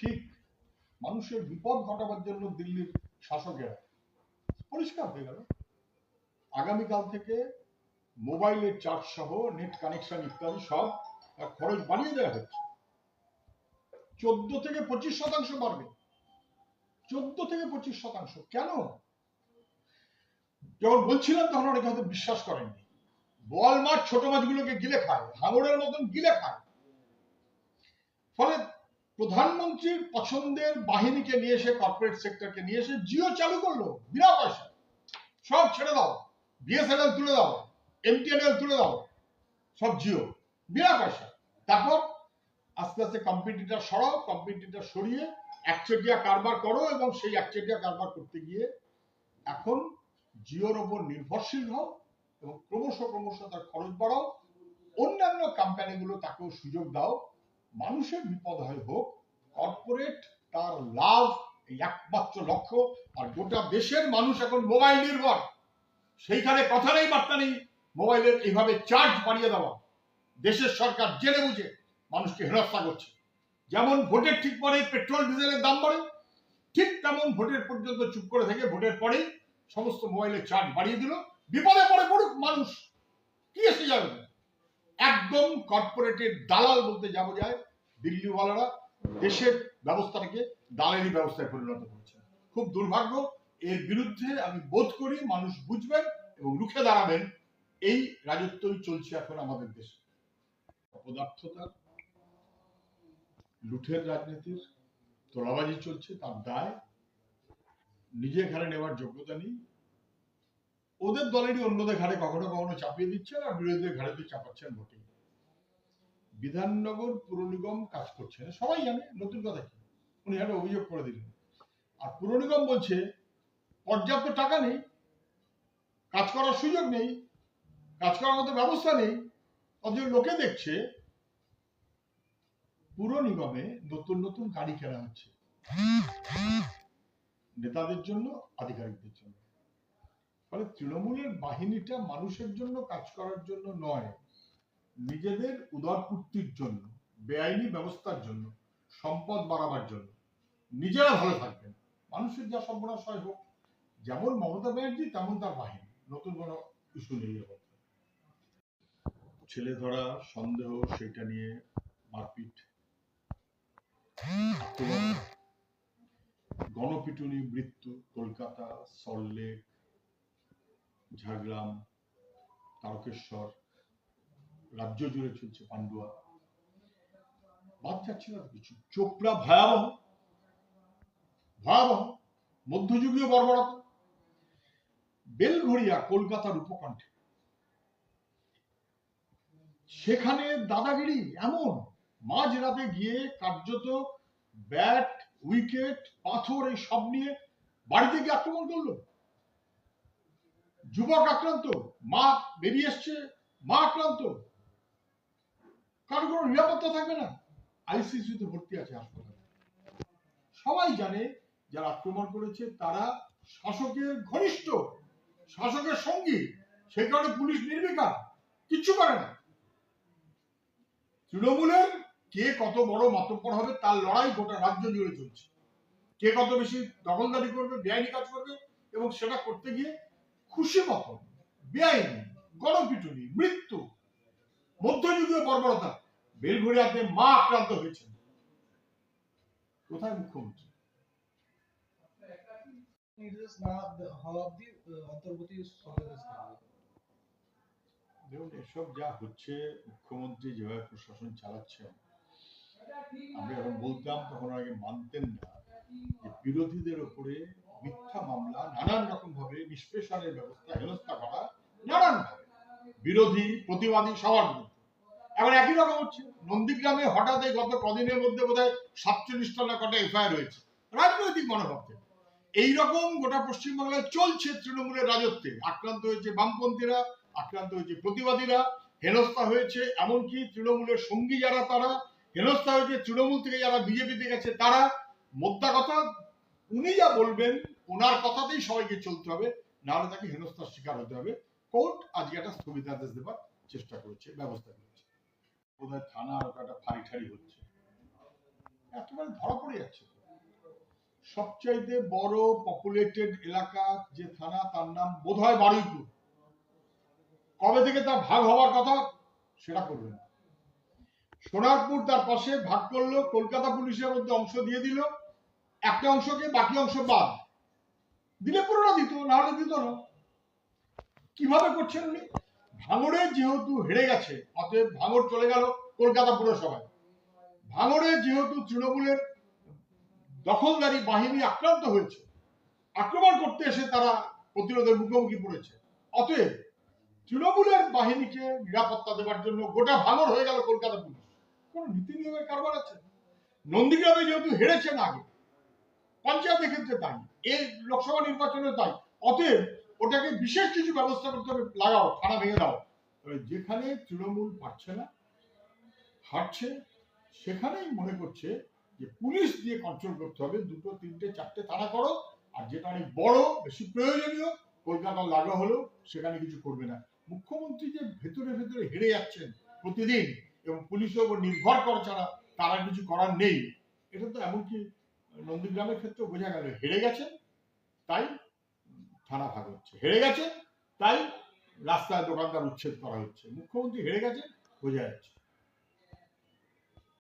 ঠিক মানুষের বিপদ ঘটাবার জন্য দিল্লির শাসকেরা পরিষ্কার হয়ে গেল। আগামীকাল থেকে মোবাইলের চার্জ সহ নেট কানেকশন ইত্যাদি সব খরচ বাড়িয়ে দেওয়া হচ্ছে। চোদ্দ থেকে পঁচিশ শতাংশ বাড়বে। চোদ্দ থেকে পঁচিশ শতাংশ কেন? যখন বলছিলাম তখন অনেকে হয়তো বিশ্বাস করেননি। বল মাছ ছোট মাছগুলোকে গিলে খায়, হাঙরের মতন গিলে খায়। ফলে প্রধানমন্ত্রীর পছন্দের বাহিনীকে নিয়ে এসে কর্পোরেট সেক্টরকে নিয়ে এসে জিও চালু করল, বিনা পয়সা। সব ছেড়ে দাও বিএসএনএল তুলে দাও এমটিএনএল তুলে দাও, সব জিও, বিনা পয়সা। তারপর আস্তে আস্তে কম্পিটিটার সরাও কম্পিটিটার সরিয়ে একচেটিয়া কারবার করো এবং সেই একচেটিয়া কারবার করতে গিয়ে এখন জিওর ওপর নির্ভরশীল হও এবং ক্রমশ ক্রমশ তার খরচ বাড়াও। অন্যান্য কোম্পানিগুলো তাকেও সুযোগ দাও। মানুষের বিপদ হয় হোক কর্পোরেট তার লাভ একমাত্র লক্ষ্য। আর গোটা দেশের মানুষ এখন মোবাইল নির্ভর। সেইখানে কথা নেই, বার্তা নেই। মোবাইলের এইভাবে চার্জ বাড়িয়ে দেওয়া। দেশের সরকার জেনে বুঝে মানুষকে হেনস্থা করছে। যেমন ভোটের ঠিক পরে পেট্রোল ডিজেলের দাম বাড়ে, ঠিক তেমন ভোটের পর্যন্ত চুপ করে থেকে ভোটের পরেই সমস্ত মোবাইলের চার্জ বাড়িয়ে দিল। বিপদে পড়ে পড়ুক মানুষ। কি এসে যাবে? একদম কর্পোরেটের দালাল বলতে যাব যায় দিল্লিওয়ালারা দেশের ব্যবস্থাটাকে দালালি ব্যবস্থায় পরিণত করেছে। খুব দুর্ভাগ্য, এর বিরুদ্ধে আমি বোধ করি মানুষ বুঝবেন এবং রুখে দাঁড়াবেন, এই রাজত্বই চলছে এখন আমাদের দেশে। অপদার্থতার লুঠের রাজনীতির তোলাবাজি চলছে, তার দায়। নিজে ঘাড়ে নেওয়ার যোগ্যতা নেই। ওদের দলেরই অন্যদের ঘাড়ে কখনো কখনো চাপিয়ে দিচ্ছেন আর বিরোধীদের ঘাড়ে তো চাপাচ্ছেন ভোটে। বিধাননগর পুর নিগম কাজ করছে। না সবাই জানে, নতুন কথা কি? উনি একটা অভিযোগ করে দিলেন। আর পুর নিগম বলছে, পর্যাপ্ত টাকা নেই, কাজ করার সুযোগ নেই, কাজ করার মতো ব্যবস্থা নেই, অথচ লোকে দেখছে পুর নিগমে নতুন নতুন গাড়ি কেনা হচ্ছে। নেতাদের জন্য, আধিকারিকদের জন্য। ফলে তৃণমূলের বাহিনীটা মানুষের জন্য, কাজ করার জন্য নয়। নিজেদের উদারপূর্তির জন্য, বেআইনি ব্যবস্থার জন্য, সম্পদ বাড়াবার জন্য নিজেরা ভালো থাকবেন। মানুষের যা সর্বনাশ হয় হোক, যেমন মমতা ব্যানার্জি, তেমন তার বাহিনী। নতুন কোনো ইস্যু নেই ছেলে ধরা সন্দেহ, সেটা নিয়ে মারপিট। গণপিটুনি মৃত্যু কলকাতা, সল্টলেক, ঝাড়গ্রাম, তারকেশ্বর রাজ্য জুড়ে চলছে পান্ডুয়া। বাদ যাচ্ছে না কিছু। চোপড়া ভয়াবহ। ভয়াবহ। মধ্যযুগীয় বর্বরতা। বেলঘড়িয়া, কলকাতার উপকণ্ঠে। সেখানে দাদাগিরি এমন। মাঝ রাতে গিয়ে কার্যত ব্যাট, উইকেট, পাথর এই সব নিয়ে বাড়িতে গিয়ে আক্রমণ করল। যুবক আক্রান্ত। মা বেরিয়ে এসছে। মা আক্রান্ত। কারও কোনো নিরাপত্তা থাকবে না। আইসিসিতে ভর্তি আছে হাসপাতালে। সবাই জানে, যারা আক্রমণ করেছে, তারা শাসকের ঘনিষ্ঠ, শাসকের সঙ্গী। সেই কারণে পুলিশ নির্বিকার, কিচ্ছু না। তৃণমূলের কে কত বড় মাতব্বর হবে, তার লড়াই গোটা রাজ্য জুড়ে চলছে। কে কত বেশি দখলদারি করবে, বেআইনি কাজ করবে, এবং সেটা করতে গিয়ে খুশি মতন, বেআইনি, গণপিটুনি, মৃত্যু, মধ্যযুগীয় বর্বরতা বেলঘড়িয়াতে মা আক্রান্ত হয়েছেন। কোথায় মুখ্যমন্ত্রী? এসব যা হচ্ছে, মুখ্যমন্ত্রী যেভাবে প্রশাসন চালাচ্ছেন, আমরা যখন বলতাম, তখন আগে মানতেন না। যে বিরোধীদের উপরে মিথ্যা মামলা, নানান রকম ভাবে নিষ্পেষণের ব্যবস্থা হেনস্থা করা নানান বিরোধী, প্রতিবাদী সবার বিরুদ্ধে এবার একই রকম হচ্ছে। নন্দীগ্রামে হঠাৎ এই গত কদিনের মধ্যে বোধ হয় সাতচল্লিশটা না কটা এফআইআর হয়েছে রাজনৈতিক মনোভাব থেকে। এইরকম গোটা পশ্চিমবাংলায় চলছে তৃণমূলের রাজত্বে। আক্রান্ত হয়েছে বামপন্থীরা, আক্রান্ত হয়েছে প্রতিবাদীরা, হেনস্থা হয়েছে এমনকি তৃণমূলের সঙ্গী যারা তারা, হেনস্থা হয়েছে তৃণমূল থেকে যারা বিজেপিতে গেছে তারা। মোদ্দা কথা, উনি যা বলবেন, ওনার কথাতেই সবাইকে চলতে হবে, নাহলে তাকে হেনস্থার শিকার হতে হবে। কোর্ট আজকে একটা স্থগিতাদেশ দেবার চেষ্টা করেছে, ব্যবস্থা বোধহয় থানা একটা ফাড়ি ঠাড়ি হচ্ছে। একেবারে ধরা পড়ে যাচ্ছে। সবচাইতে বড় পপুলেটেড এলাকা যে থানা, তার নাম বোধহয় বারুইপুর। কবে থেকে তার ভাগ হওয়ার কথা সেটা করবে না। সোনারপুর তার পাশে ভাগ করল, কলকাতা পুলিশের মধ্যে অংশ দিয়ে দিল। একটা অংশকে বাকি অংশ বাদ। দিলে পুরোটা দিত না হলে দিত না। কীভাবে করছেন উনি? ভাঙড়ে যেহেতু হেরে গেছে, অতএব ভাঙড় চলে গেল কলকাতা পুরসভায়। ভাঙড়ে যেহেতু তৃণমূলের দখলদারি বাহিনী আক্রান্ত হয়েছে, আক্রমণ করতে এসে তারা প্রতিরোধের মুখোমুখি পড়েছে। অতএব তৃণমূলের বাহিনীকে নিরাপত্তা দেওয়ার জন্য গোটা ভাঙড় হয়ে গেল কলকাতা পুলিশ। কোন নীতি নিয়মের কারবার আছে? নন্দীগ্রামে যেহেতু হেরেছেন আগে, পঞ্চায়েতের ক্ষেত্রে তাই, এই লোকসভা নির্বাচনে তাই। অতএব ওটাকে বিশেষ কিছু ব্যবস্থা করতে হবে, লাগাও, থানা ভেঙে দাও। যেখানে তৃণমূল পারছে না হারছে সেখানেই মনে করছে যে পুলিশ দিয়ে কন্ট্রোল করতে হবে, দুটো, তিনটে, চারটে থানা করো, আর যেটা অনেক বড়, বেশি প্রয়োজনীয় কলকাতা লাগা হলো, সেখানে কিছু করবে না। মুখ্যমন্ত্রী যে ভেতরে ভেতরে হেরে যাচ্ছেন প্রতিদিন, এবং পুলিশের উপর নির্ভর করা ছাড়া তারা কিছু করার নেই। এটা তো এমনকি নন্দীগ্রামের ক্ষেত্রে বোঝা গেল, হেরে গেছেন, তাই ভাগ হচ্ছে। হেরে গেছে, তাই রাস্তায় দোকানদার উচ্ছেদ করা হচ্ছে। মুখ্যমন্ত্রী হেরে গেছে, বোঝা যাচ্ছে।